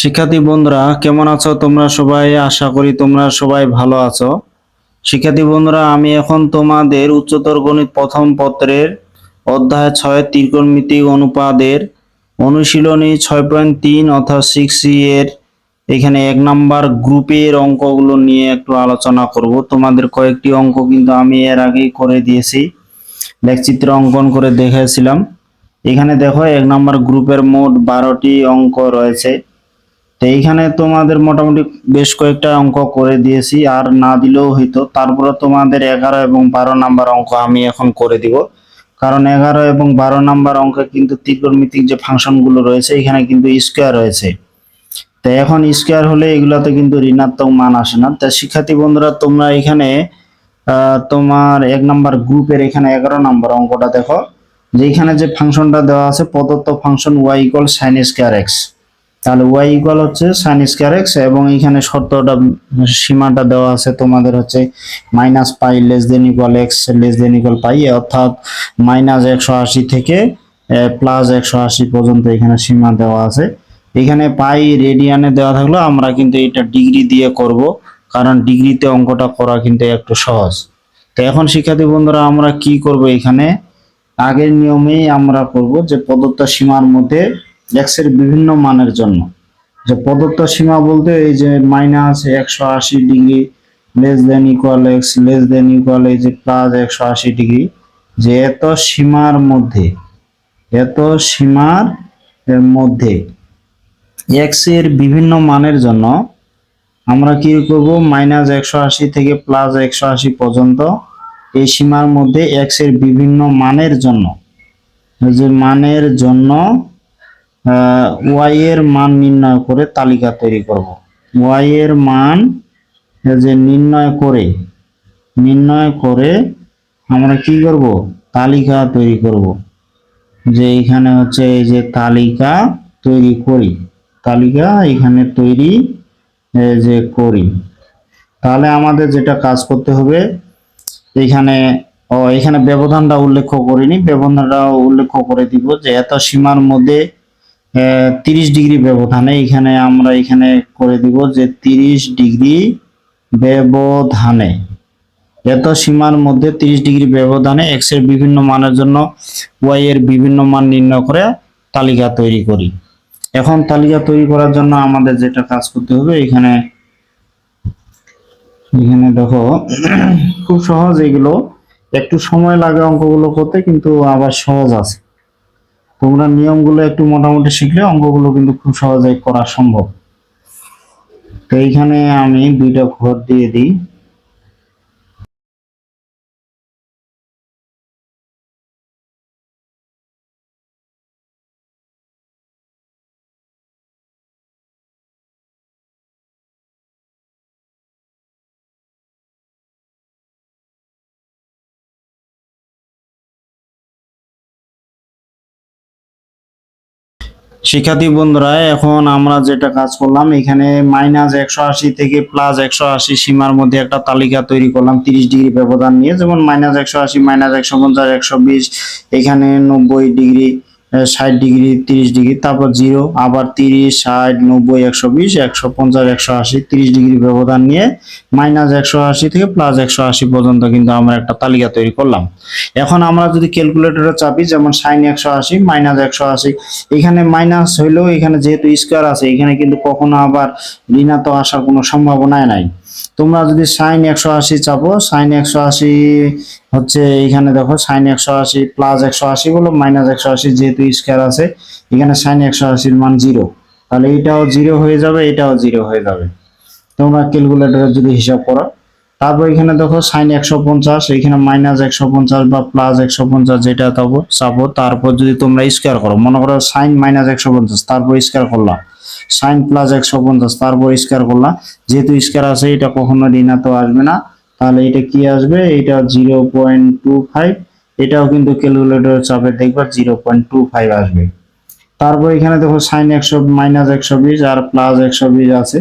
শিক্ষার্থী বন্ধুরা, কেমন আছো? তোমরা সবাই, আশা করি তোমরা সবাই ভালো আছো। শিক্ষার্থী বন্ধুরা, আমি এখন তোমাদের উচ্চতর গণিত প্রথম পত্রের অধ্যায় ছয় ত্রিকোণমিতিক অনুপাদের অনুশীলনী ছয় পয়েন্ট তিন অর্থাৎ সিক্স এর এখানে এক নাম্বার গ্রুপের অঙ্কগুলো নিয়ে একটু আলোচনা করব। তোমাদের কয়েকটি অঙ্ক কিন্তু আমি এর আগেই করে দিয়েছি। লেখচিত্র অঙ্কন করে দেখেছিলাম। এখানে দেখো, এক নাম্বার গ্রুপের মোট বারোটি অঙ্ক রয়েছে। তো এইখানে তোমাদের মোটামুটি বেশ কয়েকটা অঙ্ক করে দিয়েছি, আর না দিলেও হইতো। তারপরে তোমাদের এগারো এবং বারো নাম্বার অঙ্ক আমি এখন করে দিব। কারণ এগারো এবং বারো নাম্বার অঙ্কে কিন্তু ত্রিকোণমিতিক যে ফাংশনগুলো রয়েছে, এখানে কিন্তু স্কোয়ার রয়েছে। তো এখন স্কোয়ার হলে এগুলাতে কিন্তু ঋণাত্মক মান আসে না। তা শিক্ষার্থী বন্ধুরা, তোমরা এখানে তোমার এক নাম্বার গ্রুপের এখানে এগারো নাম্বার অঙ্কটা দেখো। যে এখানে যে ফাংশনটা দেওয়া আছে, প্রদত্ত function Y equal sine square X তাহলে ওয়াই ইকুয়াল হচ্ছে সাইন স্কোয়ার এক্স এবং এখানে শর্তটা, সীমাটা দেওয়া আছে তোমাদের হচ্ছে minus pi less than equal X less than equal pi অর্থাৎ মাইনাস একশো আশি থেকে প্লাস একশো আশি পর্যন্ত এখানে সীমা দেওয়া আছে। এখানে পাই রেডিয়ানে দেওয়া থাকল আমরা কিন্তু এটা ডিগ্রি দিয়ে করব, কারণ ডিগ্রিতে অঙ্কটা করা কিন্তু একটু সহজ। তো এখন শিক্ষার্থী বন্ধুরা, আমরা কি করব এখানে? আগের নিয়মেই আমরা করব যে প্রদত্ত সীমার মধ্যে এক্সের বিভিন্ন মানের জন্য। যে প্রদত্ত সীমা বলতে এই যে মাইনাস একশো আশি degree less than equal X less than equal এই যে প্লাস একশো আশি ডিগ্রি, যে এত সীমার মধ্যে, এত সীমার মধ্যে এক্সের বিভিন্ন মানের জন্য আমরা কি করব? মাইনাস একশো আশি থেকে প্লাস একশো আশি পর্যন্ত এই সীমার মধ্যে এক্সের বিভিন্ন মানের জন্য যে মানের জন্য ওয়াই এর মান নির্ণয় করে তালিকা তৈরি করব। ওয়াই এর মান যে নির্ণয় করে নির্ণয় করে আমরা কি করব? তালিকা তৈরি করব। যে এখানে হচ্ছে এই যে তালিকা তৈরি করি, তালিকা এখানে তৈরি যে করি। তাহলে আমাদের যেটা কাজ করতে হবে, এখানে, ও, এখানে ব্যবধানটা উল্লেখ করিনি, ব্যবধানটা উল্লেখ করে দিব যে এত সীমার মধ্যে তিরিশ ডিগ্রি ব্যবধানে এখানে আমরা এখানে করে দিব যে তিরিশ ডিগ্রি ব্যবধানে। এত সীমার মধ্যে তিরিশ ডিগ্রি ব্যবধানে এক্সের বিভিন্ন মানের জন্য ওয়াই এর বিভিন্ন মান নির্ণয় করে তালিকা তৈরি করি। এখন তালিকা তৈরি করার জন্য আমাদের যেটা কাজ করতে হবে, এখানে এখানে দেখো, খুব সহজ এগুলো। একটু সময় লাগে অঙ্কগুলো করতে, কিন্তু আবার সহজ আছে। তোমরা নিয়মগুলো একটু মোটামুটি শিখলে অঙ্কগুলো কিন্তু খুব সহজে করা সম্ভব। তো এইখানে আমি দুইটা ঘর দিয়ে দিই। শিক্ষার্থী বন্ধুরা, এখন আমরা যেটা কাজ করলাম, এখানে মাইনাস একশো আশি থেকে প্লাস একশো আশি সীমার মধ্যে একটা তালিকা তৈরি করলাম, তিরিশ ডিগ্রি ব্যবধান নিয়ে। যেমন মাইনাস একশো আশি মাইনাস একশো পঞ্চাশ, একশো বিশ, এখানে নব্বই ডিগ্রি। ষাট ডিগ্রি, তিরিশ ডিগ্রি, তারপর জিরো, আবার তিরিশ, ষাট, নব্বই, একশো বিশ, একশো পঞ্চাশ, একশো আশি, তিরিশ ডিগ্রি ব্যবধান নিয়ে মাইনাস একশো আশি থেকে প্লাস একশো আশি পর্যন্ত কিন্তু আমরা একটা তালিকা তৈরি করলাম। এখন আমরা যদি ক্যালকুলেটরে চাপি, যেমন সাইন একশো আশি মাইনাস একশো আশি, এখানে মাইনাস হইলেও এখানে যেহেতু স্কোয়ার আছে, এখানে কিন্তু কখনো আবার ঋণাত্মক আসার কোনো সম্ভাবনাই নাই। তোমরা যদি সাইন একশো আশি চাপো সাইন একশো আশি হচ্ছে এখানে দেখো সাইন একশো আশি প্লাস একশো আশি বলো মাইনাস একশো আশি যেহেতু স্কোয়ার আছে, এখানে সাইন একশো আশির মান জিরো তাহলে এটাও জিরো হয়ে যাবে, এটাও জিরো হয়ে যাবে। তোমরা ক্যালকুলেটরে যদি হিসাব করো তারপর এখানে দেখো সাইন একশো পঞ্চাশ, এখানে মাইনাস একশো পঞ্চাশ বা প্লাস একশো পঞ্চাশ যেটা তবো চাপো তারপর যদি তোমরা স্কোয়ার করো, মনে করো সাইন মাইনাস একশো পঞ্চাশ, তারপর স্কোয়ার করলাম সাইন প্লাস একশো পঞ্চাশ, তারপর স্কোয়ার করলাম যেহেতু স্কোয়ার আছে, এটা কখনো ঋণাত্মক আসবে না। তাহলে এটা কি আসবে? এটা জিরো পয়েন্ট টু ফাইভ এটাও কিন্তু ক্যালকুলেটর চাপে দেখবা জিরো পয়েন্ট টু ফাইভ আসবে। তারপর এখানে দেখো সাইন একশো মাইনাস একশো বিশ আর প্লাস একশো বিশ আছে।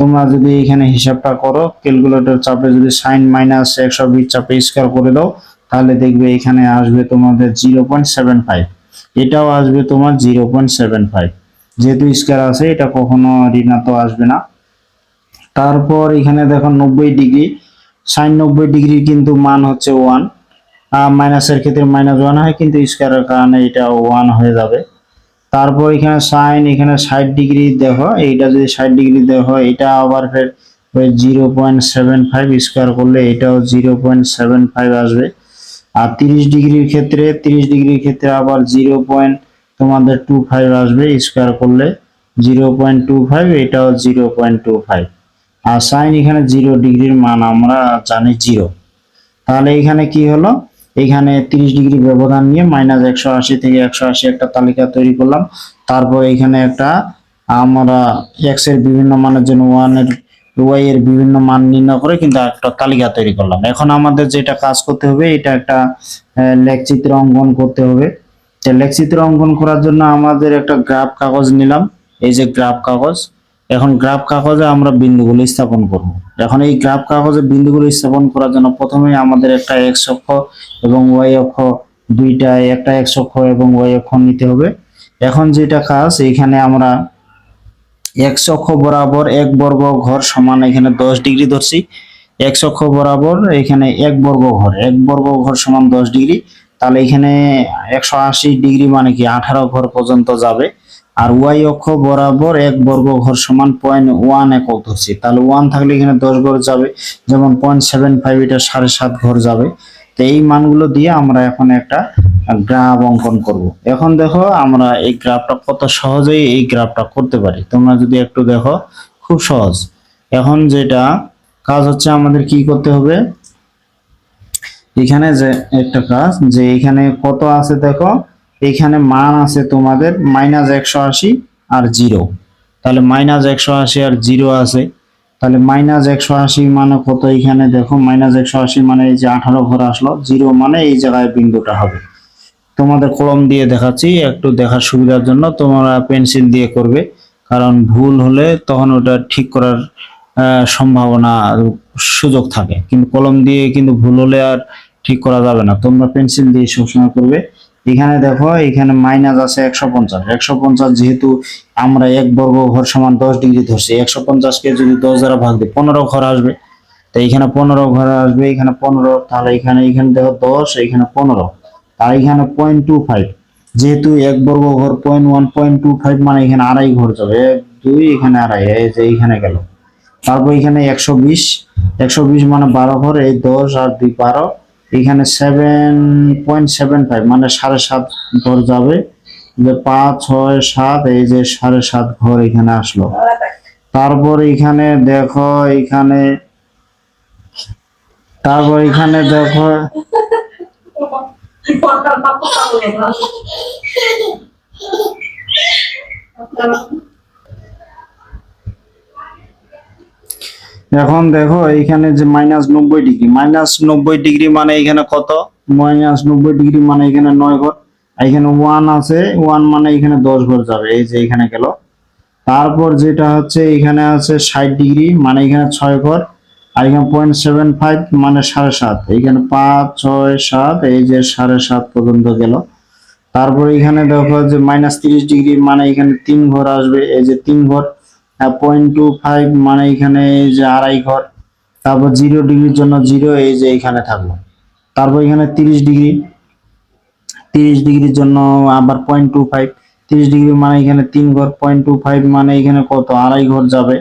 তোমরা যদি এখানে হিসাবটা করো ক্যালকুলেটর চাপে যদি সাইন মাইনাস একশো বিশ চাপে স্কোয়ার করে দাও, তাহলে দেখবে এখানে আসবে তোমাদের জিরো পয়েন্ট সেভেন ফাইভ এটাও আসবে তোমার জিরো পয়েন্ট সেভেন ফাইভ যেহেতু স্কোয়ার আছে, এটা কখনো ঋণাত্মক আসবে না। তারপর এখানে দেখো নব্বই ডিগ্রি। সাইন নব্বই ডিগ্রি কিন্তু মান হচ্ছে ওয়ান মাইনাসের ক্ষেত্রে মাইনাস ওয়ান হয়, কিন্তু স্কোয়ারের কারণে এটা ওয়ান হয়ে যাবে। তারপর এখানে সাইন এখানে ষাট ডিগ্রি দেখো এইটা যদি ষাট ডিগ্রি দেখো এটা আবার ফের zero point seven five square করলে এটাও জিরো পয়েন্ট সেভেন ফাইভ আসবে। আর তিরিশ ডিগ্রির ক্ষেত্রে, তিরিশ ডিগ্রির ক্ষেত্রে আবার জিরো পয়েন্ট তোমাদের টু ফাইভ আসবে স্কোয়ার করলে। জিরো পয়েন্ট টু ফাইভ এটাও জিরো পয়েন্ট টু ফাইভ আর সাইন এখানে জিরো ডিগ্রির মান আমরা জানি জিরো তাহলে এখানে কি হলো? এখানে তিরিশ ডিগ্রি ব্যবধান নিয়ে মাইনাস একশো আশি থেকে একশো আশি একটা তালিকা তৈরি করলাম। তারপর এখানে একটা আমরা এক্সের বিভিন্ন মানের জন্য ওয়ানের ওয়াই এর বিভিন্ন মান নির্ণয় করে কিন্তু একটা তালিকা তৈরি করলাম। এখন আমাদের যেটা কাজ করতে হবে, এটা একটা লেখচিত্র অঙ্কন করতে হবে। তো লেখচিত্র অঙ্কন করার জন্য আমাদের একটা গ্রাফ কাগজ নিলাম। এই যে গ্রাফ কাগজ এখন গ্রাফ কাগজে আমরা বিন্দুগুলো স্থাপন করব। এখন এই গ্রাফ কাগজে বিন্দুগুলো স্থাপন করার জন্য প্রথমে আমাদের একটা এক্স অক্ষ এবং ওয়াই অক্ষ দুইটা, একটা এক্স অক্ষ এবং ওয়াই অক্ষ নিতে হবে। এখন যেটা কাজ, এখানে আমরা এক্স অক্ষ বরাবর এক বর্গ ঘর সমান এখানে দশ ডিগ্রি ধরছি। এক্স অক্ষ বরাবর এখানে এক বর্গ ঘর, এক বর্গ ঘর সমান দশ ডিগ্রি। তাহলে এখানে একশো আশি ডিগ্রি মানে কি, আঠারো ঘর পর্যন্ত যাবে। আর ওয়াই অক্ষ বরাবর এক বর্গ ঘর সমান পয়েন্ট ওয়ান একক ধরছি তাহলে ওয়ান থাকলে এখানে দশ ঘর যাবে, যেমন পয়েন্ট সেভেন ফাইভ এটা সাড়ে সাত ঘর যাবে। তো এই মানগুলো দিয়ে আমরা এখন একটা গ্রাফ অঙ্কন করব। এখন দেখো আমরা এই গ্রাফটা কত সহজেই এই গ্রাফটা করতে পারি। তোমরা যদি একটু দেখো, খুব সহজ। এখন যেটা কাজ হচ্ছে আমাদের কি করতে হবে? এখানে যে একটা কাজ, যে এখানে কত আছে দেখো? এখানে মান আছে তোমাদের মাইনাস একশো আশি আর জিরো তাহলে মাইনাস একশো আশি আর জিরো আছে। তাহলে মাইনাস একশো আশি মানে কত এখানে দেখো মাইনাস একশো আশি মানে এই যে আঠারো ঘর আসলো জিরো মানে এই জায়গায় বিন্দুটা হবে। তোমাদের কলম দিয়ে দেখাচ্ছি, একটু দেখার সুবিধার জন্য তোমরা পেন্সিল দিয়ে করবে, কারণ ভুল হলে তখন ওটা ঠিক করার সম্ভাবনা সুযোগ থাকে। কিন্তু কলম দিয়ে কিন্তু ভুল হলে আর ঠিক করা যাবে না। তোমরা পেন্সিল দিয়ে সবসময় করবে। এখানে দেখো, এখানে মাইনাস আছে একশো পঞ্চাশ। একশো পঞ্চাশ যেহেতু আমরা এক বর্গ ঘর সমান দশ ডিগ্রি ধরছি, একশো পঞ্চাশকে যদি দশ দ্বারা ভাগ দিই, পনেরো ঘর আসবে। তো এখানে পনেরো ঘর আসবে, এখানে পনেরো, তাহলে এখানে এখানে দেখো দশ, এখানে পনেরো। আর এখানে পয়েন্ট টু ফাইভ যেহেতু এক বর্গ ঘর point one point two five মানে এখানে আড়াই ঘর যাবে। এক, দুই, এখানে আড়াই, এই যে এইখানে গেল। তারপর এখানে একশো বিশ। একশো বিশ মানে বারো ঘর, এই দশ আর দুই বারো। এখানে সেভেন পয়েন্ট সেভেন ফাইভ মানে সাড়ে সাত ঘর যাবে। যে পাঁচ ছয় সাত এই যে সাড়ে সাত ঘর এখানে আসলো। তারপর এখানে দেখো এখানে তারপর এখানে দেখো এখন দেখো এখানে যে মাইনাস নব্বই ডিগ্রি মাইনাস নব্বই ডিগ্রি মানে এখানে কত? মাইনাস নব্বই ডিগ্রি মানে এখানে নয় ঘর। এখানে ওয়ান আছে ওয়ান মানে এখানে দশ ঘর যাবে, এই যে এখানে গেল। তারপর যেটা হচ্ছে এখানে আছে ষাট ডিগ্রি মানে এখানে ছয় ঘর। আর এখানে পয়েন্ট সেভেন ফাইভ মানে সাড়ে সাত। এইখানে পাঁচ, ছয়, সাত, এই যে সাড়ে সাত পর্যন্ত গেল। তারপর এখানে দেখো যে মাইনাস তিরিশ ডিগ্রি মানে এখানে তিন ঘর আসবে, এই যে তিন ঘর। পয়েন্ট টু ফাইভ মানে এখানে যে আড়াই ঘর, তারপর জিরো ডিগ্রির জন্য জিরো এই যে এখানে থাকল। তারপর এখানে তিরিশ ডিগ্রি, তিরিশ ডিগ্রির জন্য আবার পয়েন্ট টু ফাইভ তিরিশ ডিগ্রি মানে এখানে তিন ঘর পয়েন্ট টু ফাইভ মানে এখানে কত? আড়াই ঘর যাবে।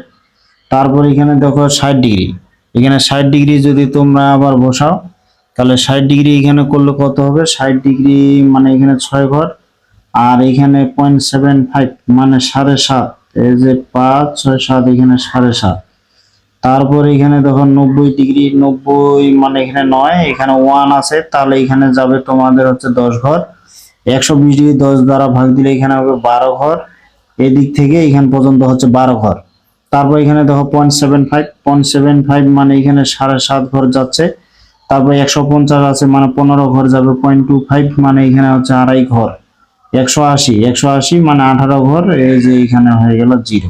তারপর এখানে দেখো ষাট ডিগ্রি, এখানে ষাট ডিগ্রি যদি তোমরা আবার বসাও, তাহলে ষাট ডিগ্রি এখানে করলে কত হবে? ষাট ডিগ্রি মানে এখানে ছয় ঘর, আর এখানে পয়েন্ট সেভেন ফাইভ মানে সাড়ে সাত। এই যে পাঁচ, ছয়, সাত, এখানে সাড়ে সাত। তারপর এখানে দেখো নব্বই ডিগ্রি, নব্বই মানে এখানে নয়, এখানে ওয়ান আছে, তাহলে এখানে যাবে তোমাদের হচ্ছে দশ ঘর। একশো বিশ ডিগ্রি দশ দ্বারা ভাগ দিলে এখানে হবে বারো ঘর। এদিক থেকে এখান পর্যন্ত হচ্ছে বারো ঘর। তারপর এখানে দেখো point seven five point seven five মানে এখানে সাড়ে সাত ঘর যাচ্ছে। তারপর একশো পঞ্চাশ আছে মানে পনেরো ঘর যাবে পয়েন্ট টু ফাইভ মানে এখানে হচ্ছে আড়াই ঘর। একশো আশি একশো আশি মানে আঠারো ঘর, এই যে এখানে হয়ে গেল জিরো।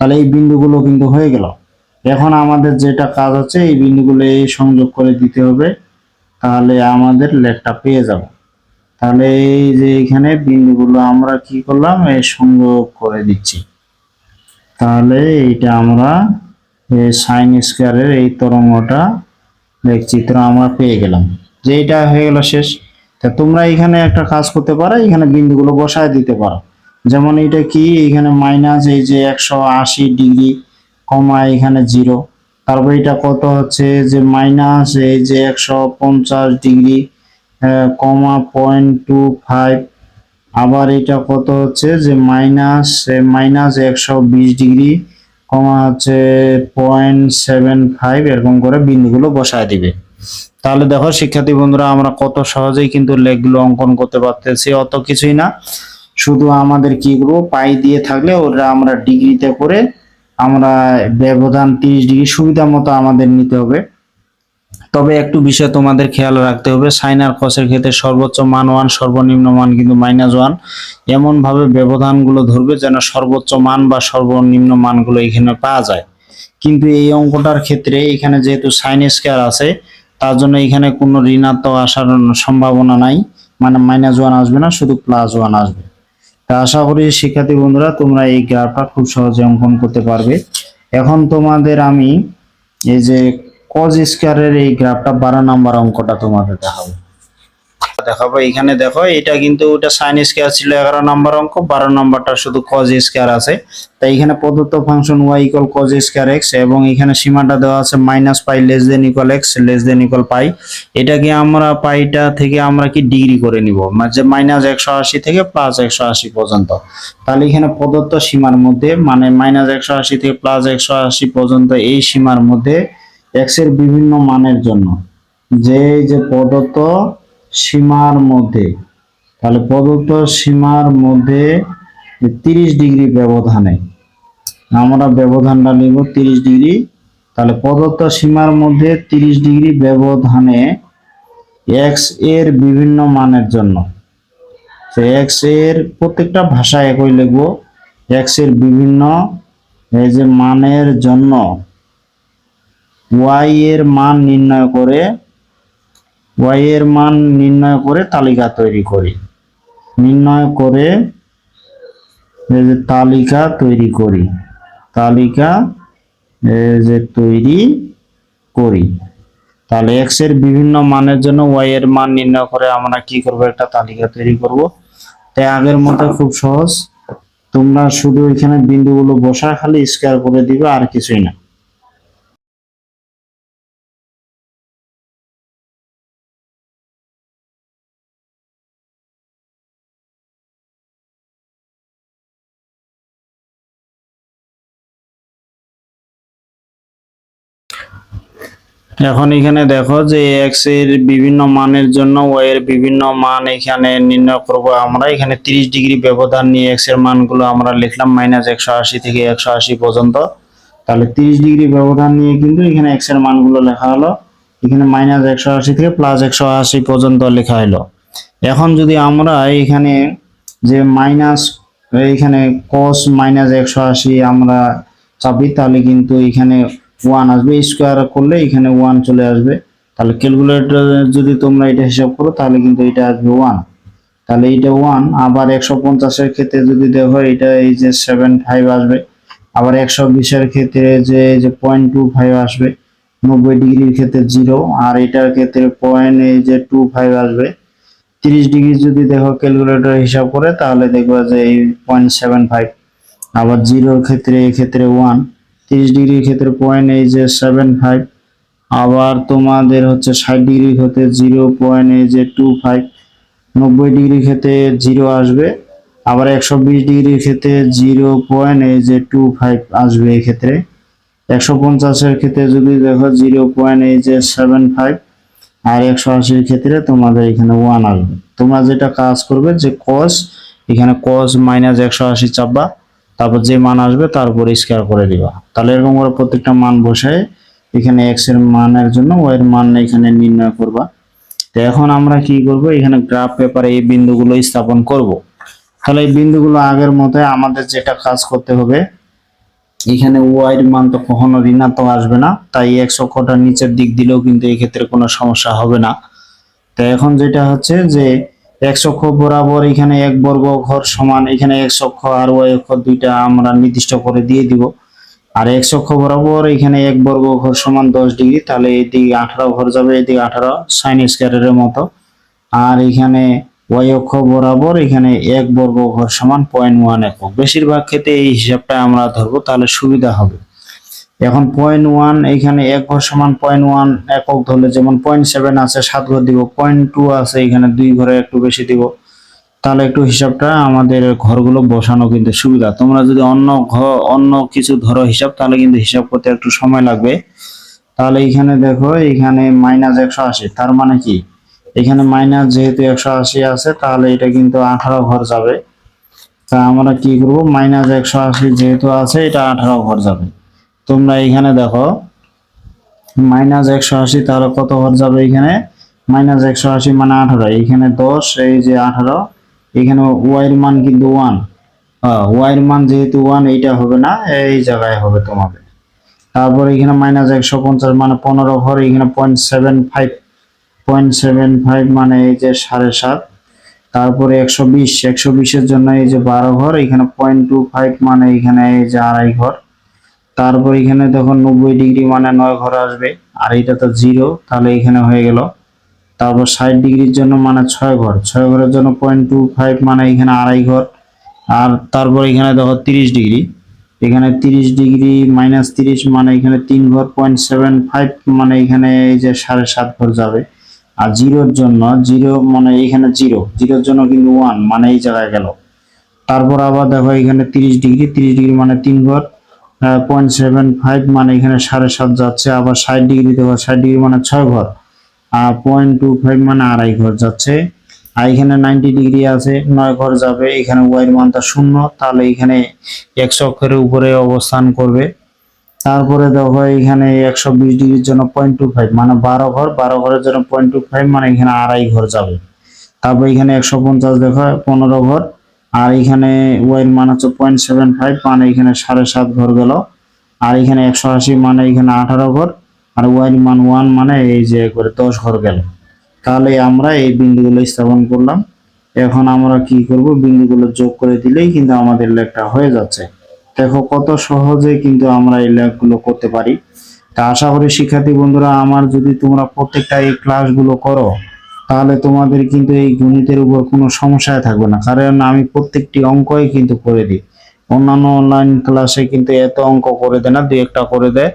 তাহলে এই বিন্দুগুলো কিন্তু হয়ে গেল। এখন আমাদের যেটা কাজ হচ্ছে, এই বিন্দুগুলো এই সংযোগ করে দিতে হবে, তাহলে আমাদের লেখটা পেয়ে যাব। তাহলে এই যে এখানে বিন্দুগুলো আমরা কি করলাম, এই সংযোগ করে দিচ্ছি। তাহলে এইটা আমরা সাইন স্কোয়ারের এই তরঙ্গটা চিত্র আমরা পেয়ে গেলাম। যে এটা হয়ে গেল শেষ। তা তোমরা এখানে একটা কাজ করতে পারো, এখানে বিন্দুগুলো বসায় দিতে পারো। যেমন এটা কি, এখানে মাইনাস এই যে একশো আশি ডিগ্রি কমা এখানে জিরো তারপর এটা কত হচ্ছে যে মাইনাস এই যে একশো পঞ্চাশ ডিগ্রি কমা পয়েন্ট টু ফাইভ আবার এটা কত হচ্ছে যে মাইনাস মাইনাস একশো বিশ ডিগ্রি কমা হচ্ছে পয়েন্ট সেভেন ফাইভ এরকম করে বিন্দুগুলো বসায় দিবে। তাহলে দেখো, শিক্ষার্থী বন্ধুরা, আমরা কত সহজেই কিন্তু লেখগুলো অঙ্কন করতে পারতেছি। অত কিছুই না। শুধু আমাদের কি করব, পাই দিয়ে থাকলে ওটা আমরা ডিগ্রিতে করে আমরা ব্যবধান তিরিশ ডিগ্রি সুবিধা মতো আমাদের নিতে হবে। তবে একটু বিষয় তোমাদের খেয়াল রাখতে হবে, সাইন আর কসের ক্ষেত্রে সর্বোচ্চ মান ওয়ান, সর্বনিম্ন মান কিন্তু মাইনাস ওয়ান। এমন ভাবে ব্যবধানগুলো ধরবে যেন সর্বোচ্চ মান বা সর্বনিম্ন মানগুলো এখানে পাওয়া যায়। কিন্তু এই অঙ্কটার ক্ষেত্রে এখানে যেহেতু সাইন স্কয়ার আছে তার জন্য এখানে কোনো ঋণাত্মক আসার সম্ভাবনা নাই। মানে মাইনাস ওয়ান আসবে না, শুধু প্লাস ওয়ান আসবে। তা আশা করি শিক্ষার্থী বন্ধুরা, তোমরা এই গ্রাফটা খুব সহজে অঙ্কন করতে পারবে। এখন তোমাদের আমি এই যে কজ স্কোয়ারের এই গ্রাফটা বারো নাম্বার অঙ্কটা তোমাদের দেখাবো। দেখাবো। এখানে দেখো, এটা কিন্তু ওটা সাইন স্কয়ার ছিল এগারো নাম্বার অঙ্ক, বারো নম্বরটা শুধু কজ স্কয়ার আছে। তাই এখানে প্রদত্ত function Y equal cos square X এবং এখানে সীমাটা দেওয়া আছে minus pi less than equal X less than equal pi এটাকে আমরা পাইটা থেকে আমরা কি ডিগ্রি করে নিব? মানে মাইনাস একশো আশি থেকে প্লাস একশো আশি পর্যন্ত। তাহলে এখানে প্রদত্ত সীমার মধ্যে মানে মাইনাস একশো আশি থেকে প্লাস একশো আশি পর্যন্ত এই সীমার মধ্যে এক্সের বিভিন্ন মানের জন্য। যে যে প্রদত্ত সীমার মধ্যে। তাহলে প্রদত্ত সীমার মধ্যে তিরিশ ডিগ্রি ব্যবধানে আমরা ব্যবধানটা নিব তিরিশ ডিগ্রি। তাহলে প্রদত্ত সীমার মধ্যে তিরিশ ডিগ্রি ব্যবধানে এক্সের বিভিন্ন মানের জন্য। এক্সের প্রত্যেকটা ভাষা একই লিখব। এক্সের বিভিন্ন এই যে মানের জন্য ওয়াই এর মান নির্ণয় করে ওয়াই এর মান নির্ণয় করে তালিকা তৈরি করি। নির্ণয় করে যে তালিকা তৈরি করি। তালিকা যে তৈরি করি। তাহলে এক্সের বিভিন্ন মানের জন্য ওয়াই এর মান নির্ণয় করে আমরা কি করব? একটা তালিকা তৈরি করব। তাই আগের মতো খুব সহজ। তোমরা শুধু এখানে বিন্দুগুলো বসা খালি স্কয়ার করে দিবে, আর কিছুই না। এখন এখানে দেখো যে এক্সের বিভিন্ন মানের জন্য ওয়াই এর বিভিন্ন মান এখানে নির্ণয় করব আমরা। এখানে 30 ডিগ্রি ব্যবধান নিয়ে এক্সের মানগুলো আমরা লিখলাম মাইনাস একশো আশি থেকে একশো আশি পর্যন্ত। তাহলে 30 ডিগ্রি ব্যবধান নিয়ে কিন্তু এখানে এক্সের মানগুলো লেখা হলো। এখানে মাইনাস একশো আশি থেকে প্লাস একশো আশি পর্যন্ত লেখা হলো। এখন যদি আমরা এখানে যে মাইনাস এইখানে cos মাইনাস একশো আশি আমরা চাপি, তাহলে কিন্তু এখানে ওয়ান আসবে স্কোয়ার করলে এখানে ওয়ান চলে আসবে। তাহলে ক্যালকুলেটর যদি তোমরা এটা হিসাব করো, তাহলে কিন্তু এটা আসবে ওয়ান তাহলে এইটা ওয়ান আবার একশো পঞ্চাশের ক্ষেত্রে যদি দেখো, এটা এই যে সেভেন ফাইভ আসবে। আবার একশো বিশের ক্ষেত্রে যে যে পয়েন্ট টু ফাইভ আসবে, নব্বই ডিগ্রির ক্ষেত্রে জিরো আর এটার ক্ষেত্রে পয়েন্ট এই যে টু ফাইভ আসবে। তিরিশ ডিগ্রি যদি দেখো ক্যালকুলেটর হিসাব করে, তাহলে দেখবা যে এই পয়েন্ট সেভেন ফাইভ আবার জিরোর ক্ষেত্রে এই ক্ষেত্রে ওয়ান তিরিশ ডিগ্রির ক্ষেত্রে পয়েন্ট এই যে সেভেন ফাইভ আবার তোমাদের হচ্ছে ষাট ডিগ্রির ক্ষেত্রে জিরো পয়েন্ট এই যে টু ফাইভ নব্বই ডিগ্রির ক্ষেত্রে জিরো আসবে, আবার একশো বিশ ডিগ্রির ক্ষেত্রে জিরো পয়েন্ট এই যে টু ফাইভ আসবে এই ক্ষেত্রে। একশো পঞ্চাশের ক্ষেত্রে যদি দেখো জিরো পয়েন্ট এই যে সেভেন ফাইভ আর একশো আশির ক্ষেত্রে তোমাদের এখানে ওয়ান আসবে। তোমরা যেটা কাজ করবে যে কস এখানে কস মাইনাস একশো আশি চাপবা তারপর যে মান আসবে তার উপর স্কোয়ার করে দিবা। তাহলে এরকম করে প্রত্যেকটা মান বসায় এখানে এক্সের মানের জন্য ওয়াই এর মান এখানে নির্ণয় করবা। তো এখন আমরা কি করব? এখানে গ্রাফ পেপারে এই বিন্দুগুলো স্থাপন করব। তাহলে এই বিন্দুগুলো আগের মতো আমাদের যেটা কাজ করতে হবে, এখানে ওয়াই এর মান তো কখনো ঋণাত্মক আসবে না, তাই একশো অক্ষটা নিচের দিক দিলেও কিন্তু এই ক্ষেত্রে কোনো সমস্যা হবে না। তো এখন যেটা হচ্ছে যে এক অক্ষ বরাবর এখানে এক বর্গ ঘর সমান, এখানে এক অক্ষ আর ওয়াই অক্ষ দুইটা আমরা নির্দিষ্ট করে দিয়ে দিব। আর এক অক্ষ বরাবর এখানে এক বর্গ ঘর সমান দশ ডিগ্রি, তাহলে এদিকে আঠারো ঘর যাবে, এদিকে আঠারো সাইন স্কোয়ারের মতো। আর এখানে ওয়াই অক্ষ বরাবর এখানে এক বর্গ ঘর সমান পয়েন্ট ওয়ান একক। বেশিরভাগ ক্ষেত্রে এই হিসাবটা আমরা ধরবো, তাহলে সুবিধা হবে। এখন পয়েন্ট ওয়ান এখানে এক ঘর সমান পয়েন্ট ওয়ান একক ধরলে যেমন পয়েন্ট সেভেন আছে, সাত ঘর দিব পয়েন্ট টু আছে, এখানে দুই ঘরে একটু বেশি দিব। তাহলে একটু হিসাবটা আমাদের ঘরগুলো বসানো কিন্তু সুবিধা। তোমরা যদি অন্য ঘর, অন্য কিছু ধরো হিসাব, তাহলে কিন্তু হিসাব করতে একটু সময় লাগবে। তাহলে এখানে দেখো, এখানে মাইনাস একশো আশি, তার মানে কি? এখানে মাইনাস যেহেতু একশো আশি আছে, তাহলে এটা কিন্তু আঠারো ঘর যাবে। তা আমরা কি করব? মাইনাস একশো আশি যেহেতু আছে, এটা আঠারো ঘর যাবে। তোমরা এখানে দেখো, মাইনাস একশো আশি, তাহলে কত ঘর যাবে এখানে? মাইনাস একশো আশি মানে আঠারো, এখানে দশ, এই যে আঠারো, এখানে ওয়াই এর মান কিন্তু ওয়ান ওয়াই এর মান যেহেতু ওয়ান এইটা হবে না, এই জায়গায় হবে তোমাদের। তারপর এখানে মাইনাস একশো পঞ্চাশ মানে পনেরো ঘর, এখানে point seven five point seven five মানে এই যে সাড়ে সাত। তারপরে একশো বিশ, একশো বিশের জন্য এই যে বারো ঘর, এখানে পয়েন্ট টু ফাইভ মানে এখানে এই যে আড়াই ঘর। তারপর এখানে দেখো নব্বই ডিগ্রি মানে নয় ঘর আসবে। আর এটা তো জিরো তাহলে এখানে হয়ে গেল। তারপর ষাট ডিগ্রির জন্য মানে ছয় ঘর। ছয় ঘরের জন্য পয়েন্ট টু ফাইভ মানে এখানে আড়াই ঘর। আর তারপর এখানে দেখো তিরিশ ডিগ্রি। এখানে তিরিশ ডিগ্রি মাইনাস তিরিশ মানে এখানে তিন ঘর পয়েন্ট সেভেন ফাইভ মানে এখানে এই যে সাড়ে সাত ঘর যাবে। আর জিরোর জন্য জিরো মানে এখানে জিরো জিরোর জন্য কিন্তু ওয়ান মানে এই জায়গায় গেল। তারপর আবার দেখো এখানে তিরিশ ডিগ্রি। তিরিশ ডিগ্রি মানে তিন ঘর। পয়েন্ট সেভেন ফাইভ মানে এখানে সাড়ে সাত যাচ্ছে, আবার ষাট ডিগ্রি দেখো ষাট ডিগ্রি মানে ছয় ঘর। আর পয়েন্ট টু ফাইভ মানে আড়াই ঘর যাচ্ছে। আর এখানে নাইনটি ডিগ্রি আছে, নয় ঘর যাবে, এখানে ওয়াইয়ের মানটা শূন্য, তাহলে এখানে একশো অক্ষরের উপরে অবস্থান করবে। তারপরে দেখো এখানে একশো বিশ ডিগ্রির জন্য পয়েন্ট টু ফাইভ মানে বারো ঘর, বারো ঘরের জন্য পয়েন্ট টু ফাইভ মানে এখানে আড়াই ঘর যাবে। তারপর এখানে একশো পঞ্চাশ দেখো, পনেরো ঘর। আর এখানে ওয়াইয়ের মান হচ্ছে পয়েন্ট সেভেন ফাইভ মানে এখানে সাড়ে সাত ঘর গেল। আর এখানে একশো আশি মানে এখানে আঠারো ঘর। আর ওয়াইয়ের মান ওয়ান মানে এই যে করে দশ ঘর গেল। তাহলে আমরা এই বিন্দুগুলো স্থাপন করলাম। এখন আমরা কি করব? বিন্দুগুলো যোগ করে দিলেই কিন্তু আমাদের লেখটা হয়ে যাচ্ছে। দেখো কত সহজে কিন্তু আমরা এই লেখগুলো করতে পারি। তা আশা করি শিক্ষার্থী বন্ধুরা, আমার যদি তোমরা প্রত্যেকটা এই ক্লাসগুলো করো তাহলে তোমাদের কিন্তু এই গণিতের উপর কোনো সমস্যায় থাকবে না। কারণ আমি প্রত্যেকটি অঙ্কই কিন্তু করে দিই। অন্যান্য অনলাইন ক্লাসে কিন্তু এত অঙ্ক করে দেয় না দুই একটা করে দেয়।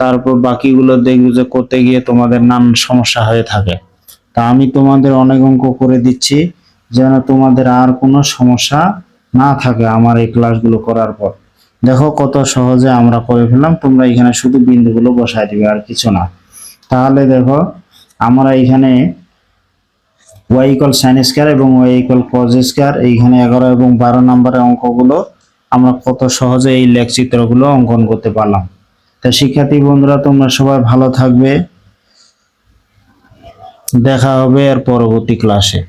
তারপর বাকিগুলো দেখবে যে করতে গিয়ে তোমাদের নানান সমস্যা হয়ে থাকে। তা আমি তোমাদের অনেক অঙ্ক করে দিচ্ছি, যেন তোমাদের আর কোনো সমস্যা না থাকে আমার এই ক্লাসগুলো করার পর। দেখো কত সহজে আমরা করে ফেললাম, তোমরা এখানে শুধু বিন্দুগুলো বসায় দিবে আর কিছু না। তাহলে দেখো, আমরা এখানে ওয়াই ইকুয়াল সাইন স্কয়ার এবং ওয়াই ইকুয়াল কজ স্কয়ার এইখানে এগারো এবং বারো নম্বরের অঙ্কগুলো আমরা কত সহজে এই লেখচিত্রগুলো অঙ্কন করতে পারলাম। তা শিক্ষার্থী বন্ধুরা, তোমরা সবাই ভালো থাকবে। দেখা হবে আর পরবর্তী ক্লাসে